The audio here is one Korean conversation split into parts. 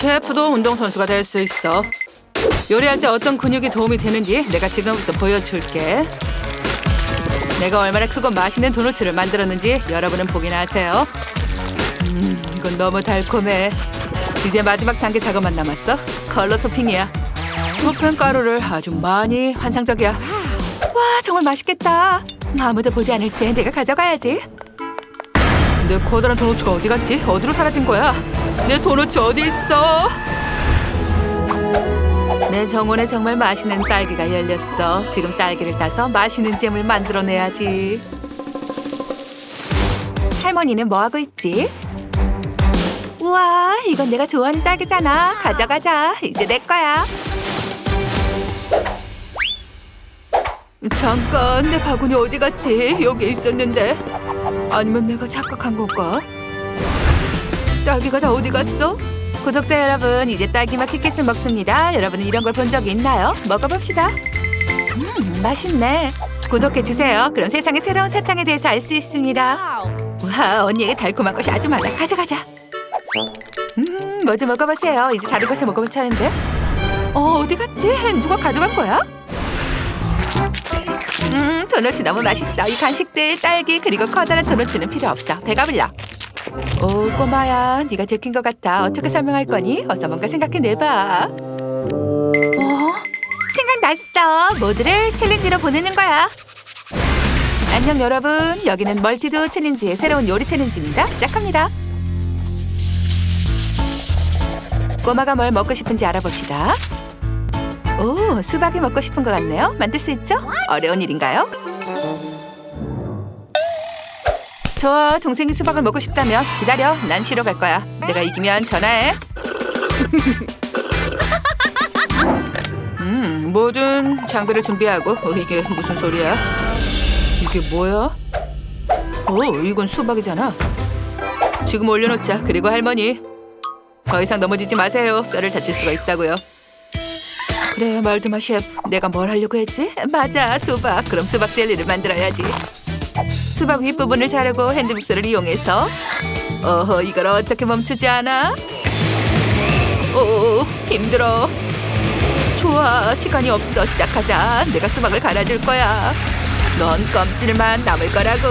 셰프도 운동선수가 될 수 있어. 요리할 때 어떤 근육이 도움이 되는지 내가 지금부터 보여줄게. 내가 얼마나 크고 맛있는 도너츠를 만들었는지 여러분은 보기나 하세요. 음, 이건 너무 달콤해. 이제 마지막 단계 작업만 남았어. 컬러 토핑이야. 토핑 가루를 아주 많이 환상적이야. 와, 정말 맛있겠다. 아무도 보지 않을 때 내가 가져가야지. 내 커다란 도너츠가 어디 갔지? 어디로 사라진 거야? 내 도너츠 어디 있어? 내 정원에 정말 맛있는 딸기가 열렸어. 지금 딸기를 따서 맛있는 잼을 만들어내야지. 할머니는 뭐 하고 있지? 우와, 이건 내가 좋아하는 딸기잖아. 가져가자. 이제 내 거야. 잠깐, 내 바구니 어디 갔지? 여기 있었는데. 아니면 내가 착각한 건가? 딸기가 다 어디 갔어? 구독자 여러분, 이제 딸기맛 키켓을 먹습니다. 여러분은 이런 걸 본 적이 있나요? 먹어봅시다. 음, 맛있네. 구독해주세요. 그럼 세상의 새로운 사탕에 대해서 알 수 있습니다. 와, 언니에게 달콤한 것이 아주 많아. 가져가자. 음, 모두 먹어보세요. 이제 다른 것을 먹어볼 차례인데. 어, 어디 갔지? 누가 가져간 거야? 음, 도넛이 너무 맛있어. 이 간식들, 딸기 그리고 커다란 도넛은 필요 없어. 배가 불러. 오, 꼬마야, 네가 들킨 것 같아. 어떻게 설명할 거니? 어서 뭔가 생각해내봐. 어? 생각났어. 모두를 챌린지로 보내는 거야. 안녕 여러분. 여기는 멀티도 챌린지의 새로운 요리 챌린지입니다. 시작합니다. 꼬마가 뭘 먹고 싶은지 알아봅시다. 오, 수박이 먹고 싶은 것 같네요. 만들 수 있죠? 어려운 일인가요? 좋아, 동생이 수박을 먹고 싶다면 기다려. 난 쉬러 갈 거야. 내가 이기면 전화해. 음, 모든 장비를 준비하고 어, 이게 무슨 소리야? 이게 뭐야? 오, 이건 수박이잖아. 지금 올려놓자. 그리고 할머니, 더 이상 넘어지지 마세요. 뼈를 다칠 수가 있다고요. 그래, 말드마 셰프. 내가 뭘 하려고 했지? 맞아, 수박. 그럼 수박 젤리를 만들어야지. 수박 윗부분을 자르고 핸드믹서를 이용해서 어허, 이걸 어떻게 멈추지 않아? 오, 힘들어. 좋아, 시간이 없어. 시작하자. 내가 수박을 갈아줄 거야. 넌 껍질만 남을 거라고.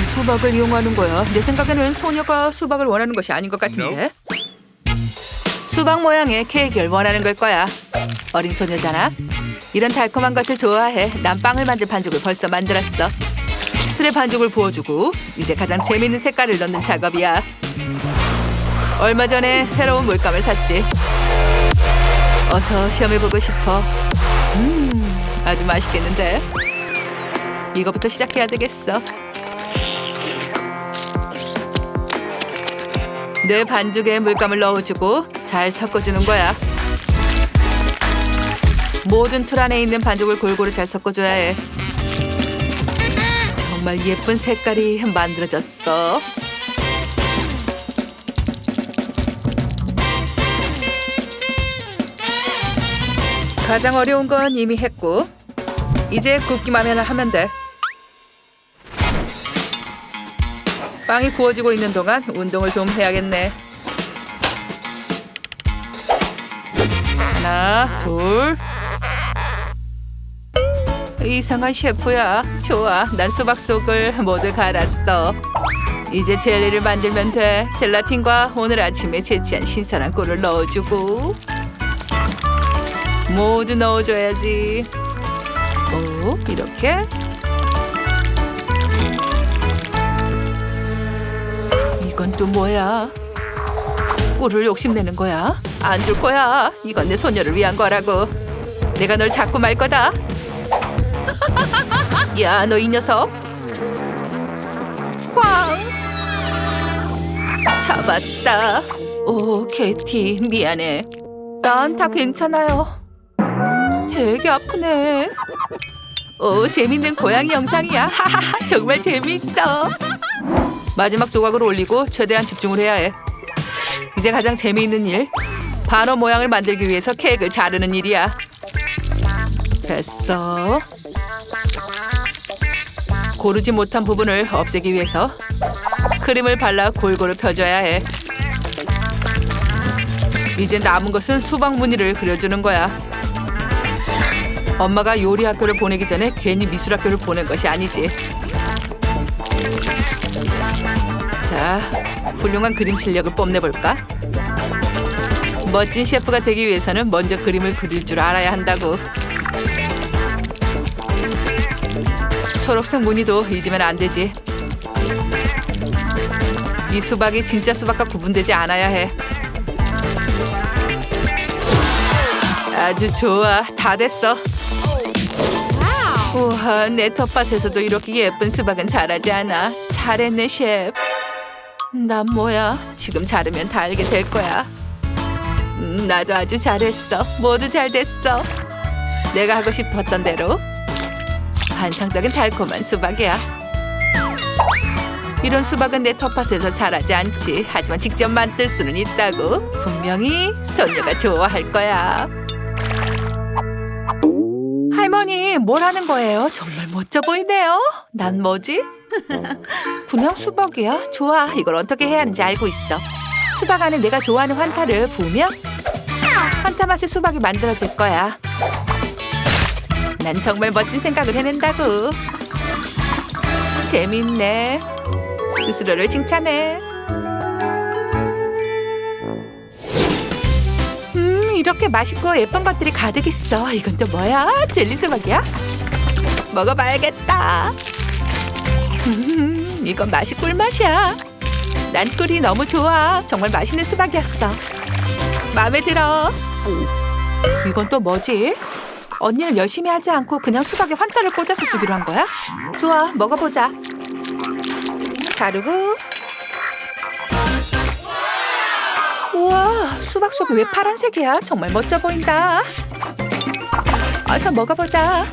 이 수박을 이용하는 거야. 내 생각에는 소녀가 수박을 원하는 것이 아닌 것 같은데. 수박 모양의 케이크를 원하는 걸 거야. 어린 소녀잖아. 이런 달콤한 것을 좋아해. 난 빵을 만들 반죽을 벌써 만들었어. 틀에 반죽을 부어주고 이제 가장 재밌는 색깔을 넣는 작업이야. 얼마 전에 새로운 물감을 샀지. 어서 시험해보고 싶어. 음, 아주 맛있겠는데. 이거부터 시작해야 되겠어. 내 반죽에 물감을 넣어주고 잘 섞어주는 거야. 모든 틀 안에 있는 반죽을 골고루 잘 섞어줘야 해. 정말 예쁜 색깔이 만들어졌어. 가장 어려운 건 이미 했고 이제 굽기만 하면 돼. 빵이 구워지고 있는 동안 운동을 좀 해야겠네. 하나, 둘. 이상한 셰프야. 좋아. 난 수박 속을 모두 갈았어. 이제 젤리를 만들면 돼. 젤라틴과 오늘 아침에 채취한 신선한 꿀을 넣어주고 모두 넣어줘야지. 오, 이렇게. 이건 또 뭐야? 꿀을 욕심내는 거야? 안 줄 거야. 이건 내 소녀를 위한 거라고. 내가 널 잡고 말 거다. 야, 너 이 녀석. 꽝! 잡았다. 오, 케티, 미안해. 난 다 괜찮아요. 되게 아프네. 오, 재밌는 고양이 영상이야. 하하하, 정말 재밌어. 마지막 조각을 올리고 최대한 집중을 해야 해. 이제 가장 재미있는 일. 반어 모양을 만들기 위해서 케이크를 자르는 일이야. 됐어. 고르지 못한 부분을 없애기 위해서 크림을 발라 골고루 펴줘야 해. 이제 남은 것은 수박 무늬를 그려주는 거야. 엄마가 요리 학교를 보내기 전에 괜히 미술 학교를 보낸 것이 아니지. 자, 훌륭한 그림 실력을 뽐내볼까? 멋진 셰프가 되기 위해서는 먼저 그림을 그릴 줄 알아야 한다고. 초록색 무늬도 잊으면 안 되지. 이 수박이 진짜 수박과 구분되지 않아야 해. 아주 좋아. 다 됐어. 우와, 내 텃밭에서도 이렇게 예쁜 수박은 자라지 않아. 잘했네, 셰프. 난 뭐야? 지금 자르면 다 알게 될 거야. 음, 나도 아주 잘했어. 모두 잘 됐어. 내가 하고 싶었던 대로 환상적인 달콤한 수박이야. 이런 수박은 내 텃밭에서 자라지 않지. 하지만 직접 만들 수는 있다고. 분명히 소녀가 좋아할 거야. 할머니, 뭘 하는 거예요? 정말 멋져 보이네요. 난 뭐지? 그냥 수박이야. 좋아. 이걸 어떻게 해야 하는지 알고 있어. 수박 안에 내가 좋아하는 환타를 부으면 환타 맛의 수박이 만들어질 거야. 난 정말 멋진 생각을 해낸다고. 재밌네. 스스로를 칭찬해. 음, 이렇게 맛있고 예쁜 것들이 가득 있어. 이건 또 뭐야? 젤리 수박이야? 먹어봐야겠다. 음, 이건 맛이 꿀맛이야. 난 꿀이 너무 좋아. 정말 맛있는 수박이었어. 마음에 들어. 이건 또 뭐지? 언니는 열심히 하지 않고 그냥 수박에 환타를 꽂아서 주기로 한 거야? 좋아, 먹어보자. 자르고. 우와, 수박 속이 왜 파란색이야? 정말 멋져 보인다. 어서 먹어보자.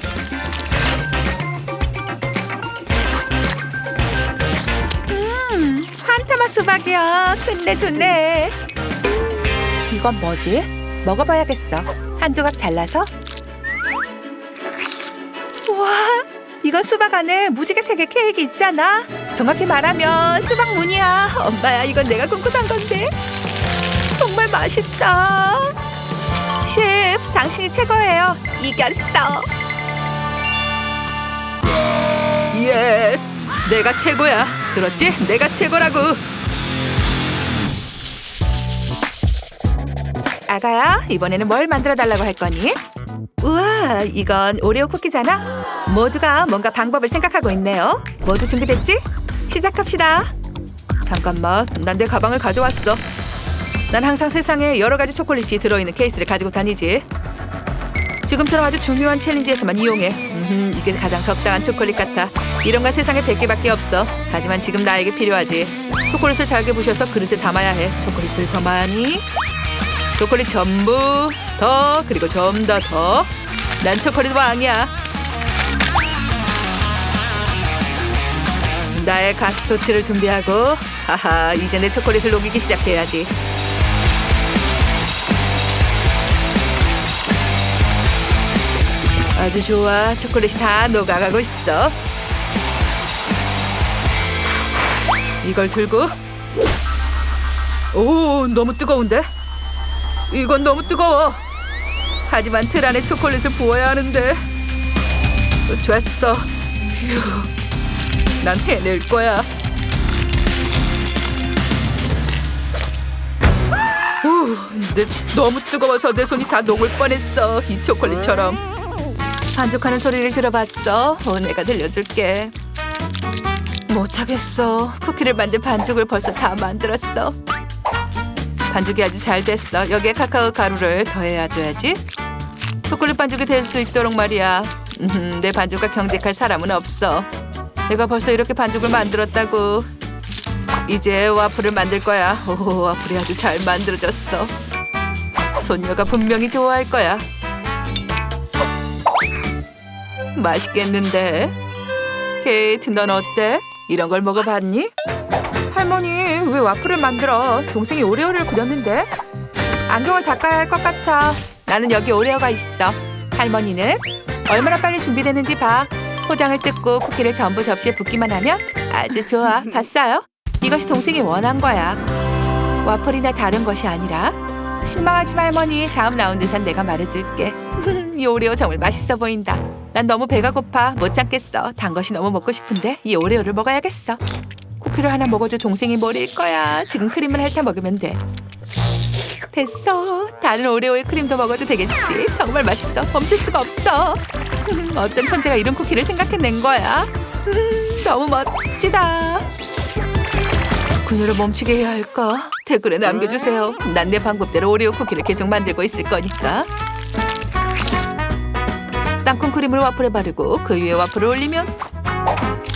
음, 환타맛 수박이야. 끝내줬네. 이건 뭐지? 먹어봐야겠어. 한 조각 잘라서. 이건 수박 안에 무지개 색의 케이크 있잖아. 정확히 말하면 수박 무늬야. 엄마야, 이건 내가 꿈꾸던 건데. 정말 맛있다. 셰프, 당신이 최고예요. 이겼어. 예스, 내가 최고야. 들었지? 내가 최고라고. 아가야, 이번에는 뭘 만들어 달라고 할 거니? 우와, 이건 오레오 쿠키잖아. 모두가 뭔가 방법을 생각하고 있네요. 모두 준비됐지? 시작합시다. 잠깐만, 난 내 가방을 가져왔어. 난 항상 세상에 여러 가지 초콜릿이 들어있는 케이스를 가지고 다니지. 지금처럼 아주 중요한 챌린지에서만 이용해. 음, 이게 가장 적당한 초콜릿 같아. 이런 건 세상에 100개밖에 없어. 하지만 지금 나에게 필요하지. 초콜릿을 잘게 부셔서 그릇에 담아야 해. 초콜릿을 더 많이. 초콜릿 전부 더 그리고 좀 더 더. 난 초콜릿 왕이야. 나의 가스토치를 준비하고 하하 이제 내 초콜릿을 녹이기 시작해야지. 아주 좋아 초콜릿이 다 녹아가고 있어. 이걸 들고 오 너무 뜨거운데? 이건 너무 뜨거워. 하지만 틀 안에 초콜릿을 부어야 하는데. 됐어. 휴. 난 해낼 거야. 오, 내, 너무 뜨거워서 내 손이 다 녹을 뻔했어. 이 초콜릿처럼. 반죽하는 소리를 들어봤어. 어, 내가 들려줄게. 못하겠어. 쿠키를 만들 반죽을 벌써 다 만들었어. 반죽이 아주 잘 됐어. 여기에 카카오 가루를 더해야 줘야지. 초콜릿 반죽이 될 수 있도록 말이야. 음, 내 반죽과 경쟁할 사람은 없어. 내가 벌써 이렇게 반죽을 만들었다고. 이제 와플을 만들 거야. 오, 와플이 아주 잘 만들어졌어. 손녀가 분명히 좋아할 거야. 맛있겠는데? 케이트, 넌 어때? 이런 걸 먹어봤니? 할머니, 왜 와플을 만들어? 동생이 오레오를 그렸는데? 안경을 닦아야 할 것 같아. 나는 여기 오레오가 있어. 할머니는 얼마나 빨리 준비되는지 봐. 포장을 뜯고 쿠키를 전부 접시에 붓기만 하면 아주 좋아. 봤어요? 이것이 동생이 원한 거야. 와플이나 다른 것이 아니라 실망하지 마 할머니. 다음 라운드선 내가 말해줄게. 이 오레오 정말 맛있어 보인다. 난 너무 배가 고파 못 참겠어. 단 것이 너무 먹고 싶은데 이 오레오를 먹어야겠어. 쿠키를 하나 먹어도 동생이 머리일 거야. 지금 크림을 핥아 먹으면 돼. 됐어. 다른 오레오의 크림도 먹어도 되겠지. 정말 맛있어. 멈출 수가 없어. 어떤 천재가 이런 쿠키를 생각해낸 거야. 음, 너무 멋지다. 그녀를 멈추게 해야 할까? 댓글에 남겨주세요. 난 내 방법대로 오레오 쿠키를 계속 만들고 있을 거니까. 땅콩 크림을 와플에 바르고 그 위에 와플을 올리면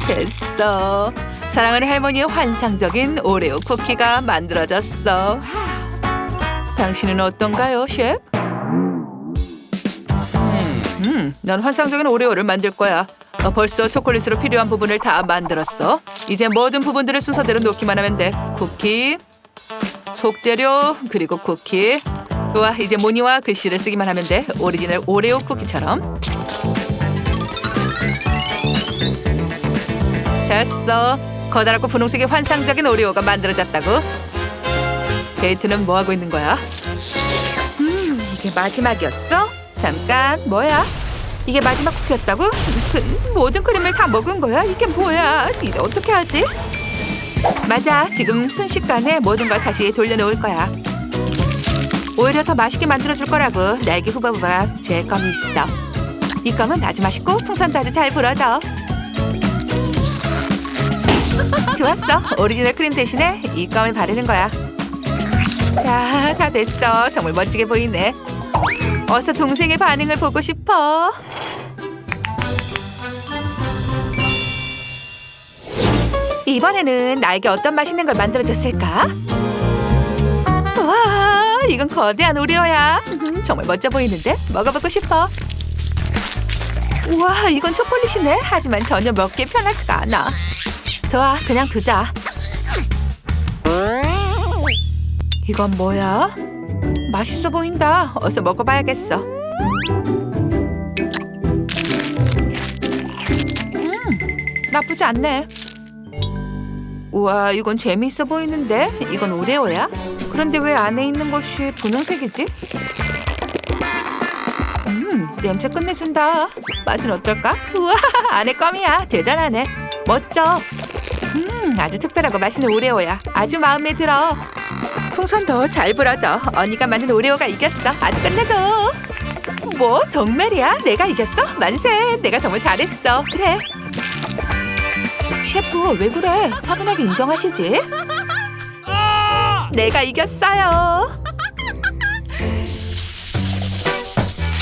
됐어. 사랑하는 할머니의 환상적인 오레오 쿠키가 만들어졌어. 당신은 어떤가요, 셰프? 음, 난 환상적인 오레오를 만들 거야. 어, 벌써 초콜릿으로 필요한 부분을 다 만들었어. 이제 모든 부분들을 순서대로 놓기만 하면 돼. 쿠키, 속재료, 그리고 쿠키. 좋아, 이제 무늬와 글씨를 쓰기만 하면 돼. 오리지널 오레오 쿠키처럼. 됐어. 커다랗고 분홍색의 환상적인 오레오가 만들어졌다고. 게이트는 뭐 하고 있는 거야? 음, 이게 마지막이었어? 잠깐, 뭐야? 이게 마지막 쿠키였다고? 그, 모든 크림을 다 먹은 거야? 이게 뭐야? 이제 어떻게 하지? 맞아, 지금 순식간에 모든 걸 다시 돌려놓을 거야. 오히려 더 맛있게 만들어줄 거라고 날개 후바후바 제 껌이 있어. 이 껌은 아주 맛있고 풍선도 아주 잘 불어져. 좋았어. 오리지널 크림 대신에 이 껌을 바르는 거야. 자, 다 됐어. 정말 멋지게 보이네. 어서 동생의 반응을 보고 싶어. 이번에는 나에게 어떤 맛있는 걸 만들어줬을까? 와, 이건 거대한 오리오야. 음, 정말 멋져 보이는데 먹어보고 싶어. 우와, 이건 초콜릿이네. 하지만 전혀 먹기 편하지가 않아. 좋아, 그냥 두자. 이건 뭐야? 맛있어 보인다. 어서 먹어봐야겠어. 음, 나쁘지 않네. 우와, 이건 재미있어 보이는데? 이건 오레오야? 그런데 왜 안에 있는 것이 분홍색이지? 음, 냄새 끝내준다. 맛은 어떨까? 우와, 안에 껌이야. 대단하네. 멋져. 음, 아주 특별하고 맛있는 오레오야. 아주 마음에 들어. 풍선 더 잘 불어져. 언니가 만든 오레오가 이겼어. 아주 끝내줘. 뭐 정말이야? 내가 이겼어? 만세! 내가 정말 잘했어. 그래. 셰프 왜 그래? 차분하게 인정하시지. 내가 이겼어요.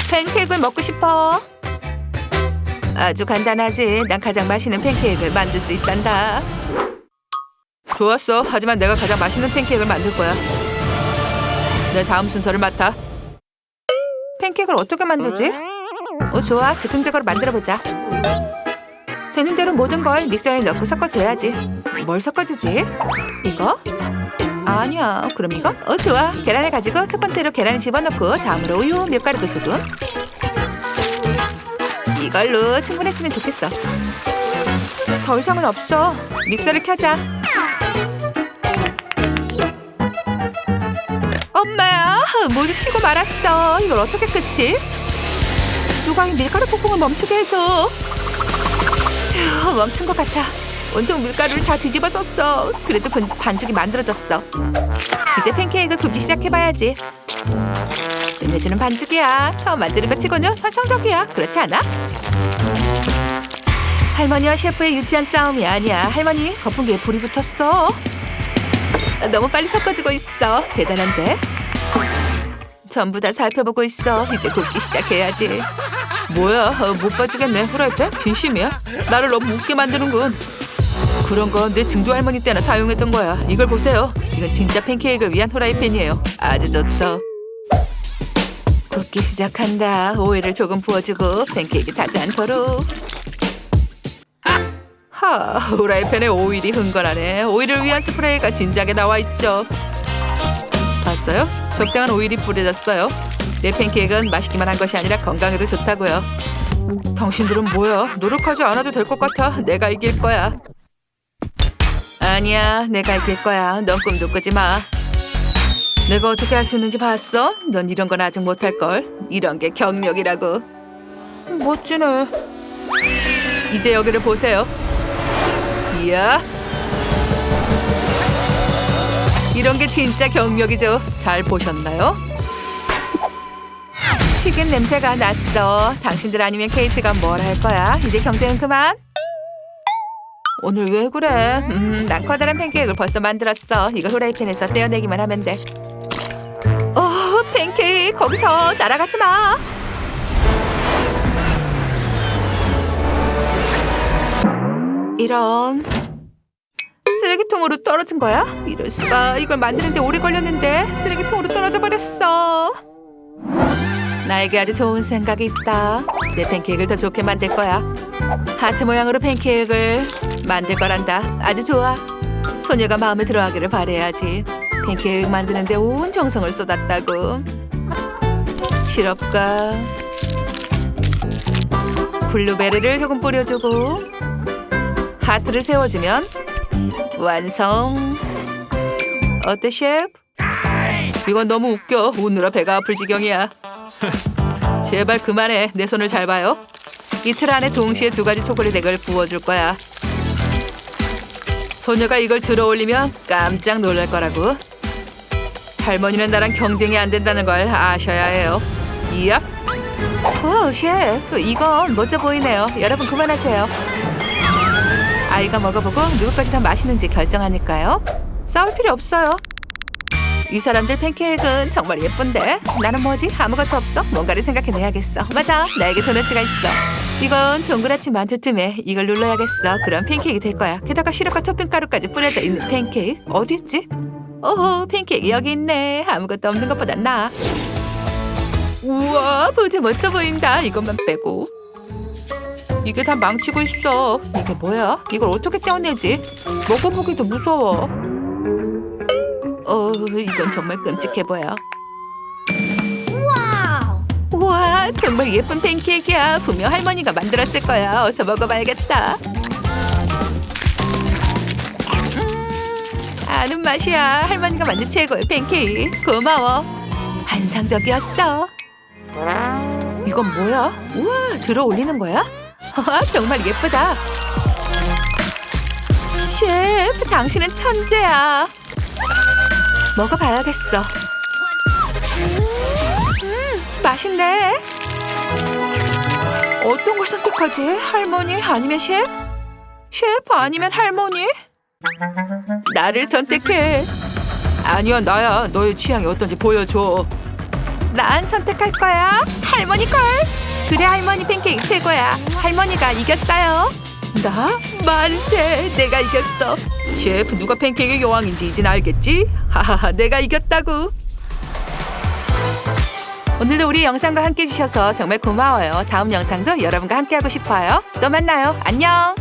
팬케이크를 먹고 싶어. 아주 간단하지. 난 가장 맛있는 팬케이크를 만들 수 있단다. 좋았어. 하지만 내가 가장 맛있는 팬케이크를 만들 거야. 내 다음 순서를 맡아. 팬케이크를 어떻게 만들지? 어, 좋아. 즉흥적으로 만들어보자. 되는 대로 모든 걸 믹서에 넣고 섞어줘야지. 뭘 섞어주지? 이거? 아니야. 그럼 이거? 어, 좋아. 계란을 가지고 첫 번째로 계란을 집어넣고 다음으로 우유, 밀가루도 조금. 이걸로 충분했으면 좋겠어. 더 이상은 없어. 믹서를 켜자. 모두 튀고 말았어. 이걸 어떻게 끝이? 누가 이 밀가루 폭풍을 멈추게 해줘. 휴, 멈춘 것 같아. 온통 밀가루를 다 뒤집어졌어. 그래도 반- 반죽이 만들어졌어. 이제 팬케이크를 굽기 시작해봐야지. 끝내주는 반죽이야. 처음 만드는 것 치고는 환상적이야. 그렇지 않아? 할머니와 셰프의 유치한 싸움이 아니야. 할머니, 거품기에 불이 붙었어. 너무 빨리 섞어지고 있어. 대단한데? 전부 다 살펴보고 있어. 이제 굽기 시작해야지. 뭐야, 어, 못 봐주겠네. 후라이팬? 진심이야? 나를 너무 웃게 만드는군. 그런 건 내 증조 할머니 때나 사용했던 거야. 이걸 보세요. 이건 진짜 팬케이크를 위한 후라이팬이에요. 아주 좋죠. 굽기 시작한다. 오일을 조금 부어주고 팬케이크 타지 않도록. 하, 후라이팬에 오일이 흥건하네. 오일을 위한 스프레이가 진작에 나와 있죠. 봤어요? 적당한 오일이 뿌려졌어요. 내 팬케이크는 맛있기만 한 것이 아니라 건강에도 좋다고요. 당신들은 뭐야? 노력하지 않아도 될 것 같아. 내가 이길 거야. 아니야, 내가 이길 거야. 넌 꿈도 꾸지 마. 내가 어떻게 할 수 있는지 봤어? 넌 이런 건 아직 못할 걸. 이런 게 경력이라고. 멋지네. 이제 여기를 보세요. 이야. 이런 게 진짜 경력이죠. 잘 보셨나요? 튀긴 냄새가 났어. 당신들 아니면 케이트가 뭘 할 거야? 이제 경쟁은 그만. 오늘 왜 그래? 음, 난 커다란 팬케이크를 벌써 만들었어. 이걸 후라이팬에서 떼어내기만 하면 돼. 어, 팬케이크 거기서 날아가지 마. 이런 쓰레기통으로 떨어진 거야? 이럴 수가 이걸 만드는데 오래 걸렸는데 쓰레기통으로 떨어져 버렸어. 나에게 아주 좋은 생각이 있다. 내 팬케이크를 더 좋게 만들 거야. 하트 모양으로 팬케이크를 만들 거란다. 아주 좋아. 소녀가 마음에 들어하기를 바래야지. 팬케이크 만드는데 온 정성을 쏟았다고. 시럽과 블루베리를 조금 뿌려주고 하트를 세워주면 완성. 어때 셰프? 이건 너무 웃겨. 웃느라 배가 아플 지경이야. 제발 그만해. 내 손을 잘 봐요. 이틀 안에 동시에 두 가지 초콜릿 액을 부어줄 거야. 소녀가 이걸 들어 올리면 깜짝 놀랄 거라고. 할머니는 나랑 경쟁이 안 된다는 걸 아셔야 해요. 이얍. 오, 셰프, 이건 멋져 보이네요. 여러분 그만하세요. 아이가 먹어보고 누구까지 더 맛있는지 결정하니까요. 싸울 필요 없어요. 이 사람들 팬케이크는 정말 예쁜데 나는 뭐지? 아무것도 없어? 뭔가를 생각해내야겠어. 맞아 나에게 도넛가 있어. 이건 동그랗지 만두쯤에 이걸 눌러야겠어. 그럼 팬케이크 될 거야. 게다가 시럽과 토핑가루까지 뿌려져 있는 팬케이크. 어디 있지? 오호 팬케이크 여기 있네. 아무것도 없는 것보다 나. 우와 보자 멋져 보인다. 이것만 빼고 이게 다 망치고 있어 이게 뭐야 이걸 어떻게 떼어내지 먹어보기도 무서워 어, 이건 정말 끔찍해 보여. 우와, 정말 예쁜 팬케이크야. 분명 할머니가 만들었을 거야. 어서 먹어봐야겠다. 음, 아는 맛이야. 할머니가 만든 최고의 팬케이크. 고마워. 환상적이었어. 이건 뭐야? 우와, 들어 올리는 거야? 와, 정말 예쁘다. 셰프, 당신은 천재야. 먹어봐야겠어. 음, 맛있네. 어떤 걸 선택하지? 할머니 아니면 셰프? 셰프 아니면 할머니? 나를 선택해. 아니야 나야. 너의 취향이 어떤지 보여줘. 난 선택할 거야. 할머니 걸. 그래 할머니 팬케이크 최고야. 할머니가 이겼어요. 나? 만세! 내가 이겼어. 셰프 누가 팬케이크 여왕인지 이젠 알겠지? 하하하 내가 이겼다고. 오늘도 우리 영상과 함께 해주셔서 정말 고마워요. 다음 영상도 여러분과 함께 하고 싶어요. 또 만나요. 안녕.